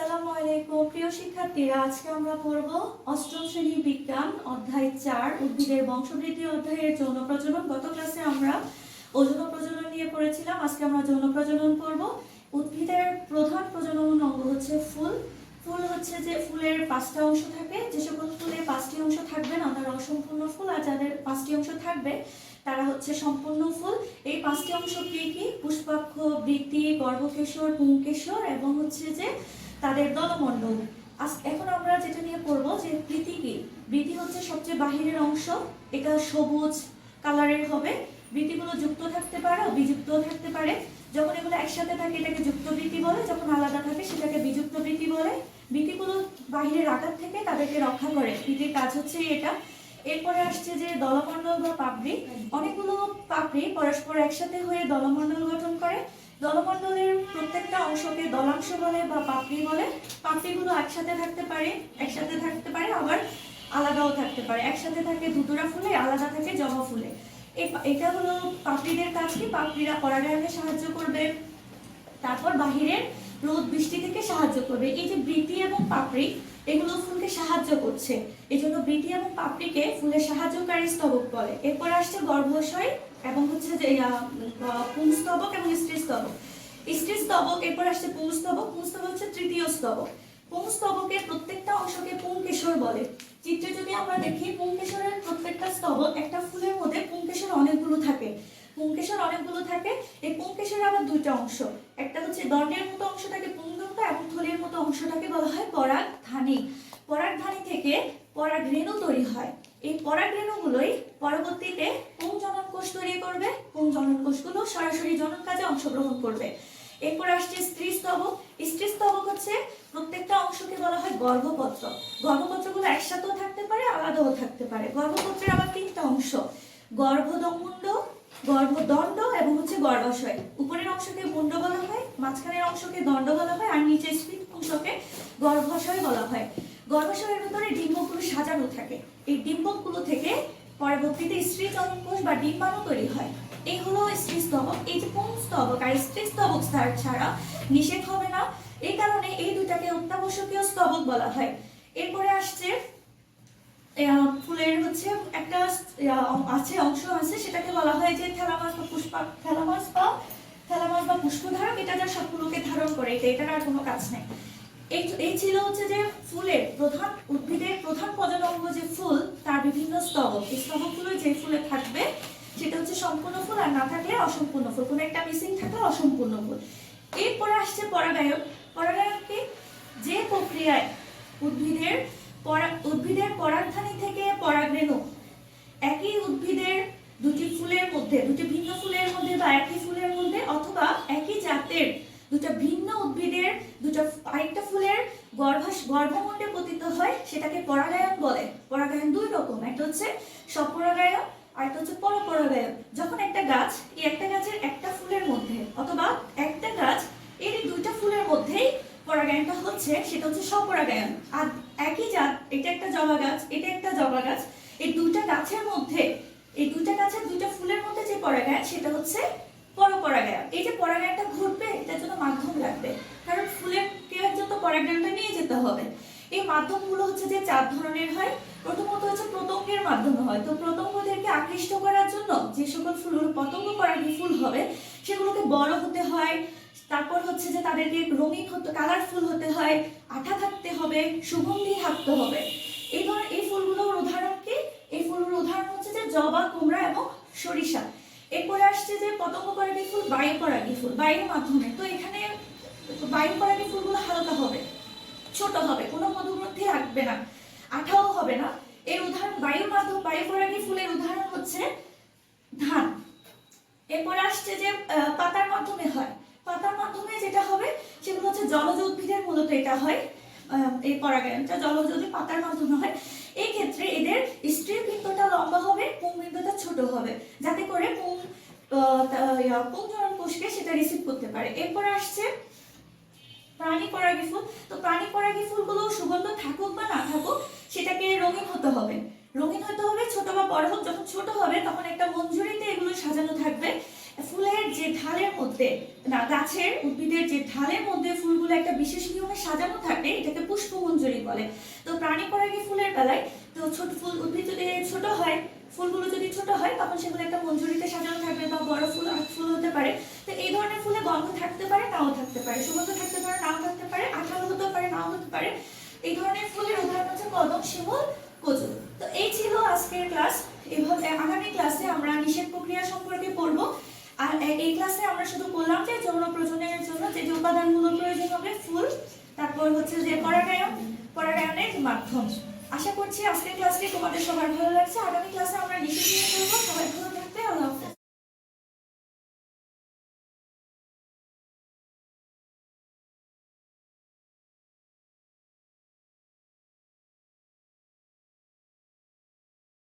সালামু আলাইকুম। প্রিয় শিক্ষার্থীরা, আজকে আমরা পড়ব অষ্টম শ্রেণি বিজ্ঞান, অধ্যায় চার, উদ্ভিদের বংশবৃদ্ধি অধ্যায়ের যৌন প্রজনন। গত ক্লাসে আমরা ওজন প্রজনন নিয়ে পড়েছিলাম। আজকে আমরা যৌন প্রজনন পড়ব। উদ্ভিদের প্রধান প্রজনন অঙ্গ হচ্ছে ফুল। ফুল হচ্ছে যে ফুলের পাঁচটা অংশ থাকে। যে সকল ফুলে পাঁচটি অংশ থাকবে না তারা অসম্পূর্ণ ফুল, আর যাদের পাঁচটি অংশ থাকবে, তারা হচ্ছে সম্পূর্ণ ফুল। এই পাঁচটি অংশ কি কি? পুষ্পাক্ষ, বৃত্তি, গর্ভকেশর, পুংকেশর, এবং হচ্ছে যে তাদের দলমণ্ডল। আজ এখন আমরা যেটা নিয়ে পড়ব যে বৃত্তি কি? বৃতি হচ্ছে সবচেয়ে বাহিরের অংশ, এটা সবুজ কালারের হবে। বৃত্তিগুলো যুক্ত থাকতে পারে বিযুক্তও থাকতে পারে। যখন এগুলো একসাথে থাকে, এটাকে যুক্ত বৃত্তি বলে, যখন আলাদা থাকে, সেটাকে বিযুক্ত বৃত্তি বলে। বৃত্তিগুলো বাহিরের আঘাত থেকে তাদেরকে রক্ষা করে। বৃত্তির কাজ হচ্ছে এটা। এরপরে আসছে যে দলমণ্ডল বা পাপড়ি। অনেকগুলো পাপড়ি পরস্পর একসাথে হয়ে দলমণ্ডল গঠন করে। দলমণ্ডলের প্রত্যেকটা অংশকে দলাংশ বলে বা পাপড়ি বলে। পাপড়িগুলো একসাথে থাকতে পারে, একসাথে থাকতে পারে, আবার আলাদাও থাকতে পারে। একসাথে থাকে দুতুরা ফুলে, আলাদা থাকে জবা ফুলে। এটা হলো পাপড়িদের কাজ কি? পাপড়িরা পরাগায়নে সাহায্য করবে, তারপর বাহিরের রোদ, বৃষ্টি থেকে সাহায্য করবে। এই যে বৃতি এবং পাপড়ি, এগুলো ফুলকে সাহায্য করছে। এই জন্য বৃতি এবং পাপড়িকে ফুলের সাহায্যকারী স্তবক বলে। এরপর আসছে গর্ভাশয় এবং হচ্ছে যে পুংস্তবক এবং স্ত্রী স্তবক স্ত্রী স্তবক এরপর আসছে পুংস্তবক। পুংস্তবক হচ্ছে তৃতীয় স্তবক। পুংস্তবকের প্রত্যেকটা অংশকে পুংকেশর বলে। চিত্রে যদি আমরা দেখি, পুংকেশরের প্রত্যেকটা স্তবক একটা ফুলের মধ্যে পুংকেশর অনেকগুলো থাকে। পুংকেশর অনেকগুলো থাকে। এই পুংকেশরের আবার দুইটা অংশ। একটা হচ্ছে দণ্ডের মতো অংশ থাকে পুংদণ্ড এবং থলির মতো অংশটাকে বলা হয় পরাগধানী। পরাগধানী থেকে পরাগরেণু তৈরি হয়। এই পরাগরেণুগুলোই পরবর্তীতে পুং জনন কোষ তৈরি করবে? পুং জনন কোষগুলো সরাসরি জনন কাজে অংশগ্রহণ করবে? এরপর আসছে স্ত্রী স্তবক স্ত্রী স্তবক হচ্ছে প্রত্যেকটা অংশকে বলা হয় গর্ভপত্র। গর্ভপত্রগুলো একসাথেও থাকতে পারে, আলাদাও থাকতে পারে। গর্ভপত্রের আবার তিনটা অংশ। গর্ভদমুণ্ড, গর্ভদণ্ড এবং হচ্ছে গর্ভাশয়। উপরের অংশকে মুন্ড বলা হয়, মাঝখানের অংশকে দণ্ড বলা হয়, আর নিচের স্ফীত অংশকে গর্ভাশয় বলা হয়। গর্ভাশয়ের ভিতরে ডিম্বকগুলো সাজানো থাকে। এই ডিম্বকগুলো থেকে পরবর্তীতে স্ত্রী জননকোষ বা ডিম্বাণু তৈরি হয়। এই হলো স্ত্রী স্তবক, এই যে পুং স্তবক আর স্ত্রী স্তবক ছাড়া নিষেধ হবে না। এই কারণে এই দুটাকে অত্যাবশ্যকীয় স্তবক বলা হয়। এরপরে আসছে ফুলের হচ্ছে একটা আছে, অংশ আছে, সেটাকে বলা হয় যে থ্যালামাস বা পুষ্পা, থ্যালামাস বা থ্যালামাস বা পুষ্পধারক। এটা যা সবগুলোকে ধারণ করে, এটা, এটার আর কোনো কাজ নেই। এই এই ছিল হচ্ছে যে ফুলের প্রধান উদ্ভিদের প্রধান প্রজনন অঙ্গ যে ফুল, তার বিভিন্ন স্তবক। এই স্তবকগুলো যে ফুলে থাকবে, সেটা হচ্ছে সম্পূর্ণ ফুল আর না থাকলে অসম্পূর্ণ ফুল। কোনো একটা মিসিং থাকলে অসম্পূর্ণ ফুল। এরপরে আসছে পরাগায়ন। পরাগায়নকে যে প্রক্রিয়ায় উদ্ভিদের পরা- উদ্ভিদের পরাগধানী থেকে পরাগরেণু একই উদ্ভিদের দুটি ফুলের মধ্যে দুটি ভিন্ন ফুলের মধ্যে বা একই ফুলের মধ্যে অথবা একই জাতের দুটা ভিন্ন উদ্ভিদের দুটা আরেকটা ফুলের গর্ভাস গর্ভমণ্ডে পতিত হয়, সেটাকে পরাগায়ন বলে। পরাগায়ন দুই রকম, একটা হচ্ছে স্বপরাগায়ন আর একটা হচ্ছে পরপরাগায়ন। যখন একটা গাছ, এই একটা গাছের একটা ফুলের মধ্যে, অথবা একটা গাছ এর দুইটা ফুলের মধ্যেই পরাগায়নটা হচ্ছে, সেটা হচ্ছে স্বপরাগায়ন আর একই জাত, এটা একটা জবা গাছ, এটা একটা জবা গাছ, এই দুইটা গাছের মধ্যে, এই দুইটা গাছের দুইটা ফুলের মধ্যে যে পরাগায়ন, সেটা হচ্ছে পরপরাগায়ন। এই যে পরাগায়নটা ঘটবে, এটার জন্য মাধ্যম লাগবে। একজন নিয়ে যেতে হবে। এই মাধ্যমগুলো হচ্ছে যে চার ধরনের হয়। প্রথমত হচ্ছে প্রতঙ্গের মাধ্যমে হয়। তো প্রতঙ্গদেরকে আকৃষ্ট করার জন্য যে সকল ফুলগুলো পতঙ্গ পরাগী ফুল হবে, সেগুলোকে বড় হতে হয়। তারপর হচ্ছে যে তাদেরকে রঙিন হতে কালারফুল হতে হয়। আঠা থাকতে হবে, সুগন্ধি থাকতে হবে। এই ধর, এই ফুলগুলোর উদাহরণ কি? এই ফুলগুলোর উদাহরণ হচ্ছে যে জবা, কুমড়া এবং সরিষা। এরপরে আসছে যে পতঙ্গ পরাগী ফুল, বায়ু পরাগী ফুল, বায়ুর মাধ্যমে। তো এখানে বায়ু পরাগী ফুলগুলো হালকা হবে? ছোট হবে, কোনো মধুগ্রন্থি রাখবে না, আঠাও হবে না। এর উদাহরণ বায়ুর মাধ্যম বায়ু পরাগী ফুলের উদাহরণ হচ্ছে ধান। এরপর আসছে যে পাতার মাধ্যমে হয়। পাতার মাধ্যমে যেটা হবে, সেগুলো হচ্ছে জলজ উদ্ভিদের মূলত এটা হয় এই পরাগায়নটা, জলজ উদ্ভিদ পাতার মাধ্যমে হয় এই ক্ষেত্রে এদের স্ত্রীর বৃন্তটা লম্বা হবে, পুং বৃন্তটা ছোট হবে, যাতে করে পুং তা- পুংজনন কোষকে সেটা রিসিভ করতে পারে। এরপর আসছে পরাগী ফুল তো প্রাণী পরাগী ফুলগুলো সুগন্ধ থাকুক বা না থাকুক, সেটাকে রঙিন হতে হবে। রঙিন হতে হবে ছোট বা বড় হোক, যখন ছোট হবে তখন একটা মঞ্জুরিতে এগুলো সাজানো থাকবে। ফুলের যে ঢালের মধ্যে, না, গাছের উদ্ভিদের যে ঢালের মধ্যে ফুলগুলো একটা বিশেষ নিয়মে সাজানো থাকে, এটাকে পুষ্পমঞ্জরি বলে। তো প্রাণী পরাগী ফুলের বেলায়, তো ছোট ফুল উদ্ভিদ যদি ছোট হয়, ফুলগুলো যদি ছোট হয়, তখন সেগুলো একটা মঞ্জুরিতে সাজানো থাকবে বা বড় ফুল ফুল হতে পারে। তো এই ধরনের ফুলে গন্ধ থাকতে পারে, নাও থাকতে পারে। সুগন্ধ থাকতে পারে, নাও থাকতে হতে নাও হতে পারে। এই ধরনের ফুলের উদাহরণ হচ্ছে কদম, শিমুল কচু তো এই ছিল আজকের ক্লাস। এভাবে আগামী ক্লাসে আমরা নিষেধ প্রক্রিয়া সম্পর্কে পড়ব। আর এই ক্লাসে আমরা শুধু বললাম যে যৌন প্রজননের জন্য যে যে উপাদানগুলো প্রয়োজন হবে, ফুল। তারপর হচ্ছে যে, পরাগায়ন। পরাগায়নের মাধ্যম। আশা করছি আজকের ক্লাসটি তোমাদের সবার ভালো লাগছে। আগামী ক্লাসে আমরা নিষেধ নিয়ে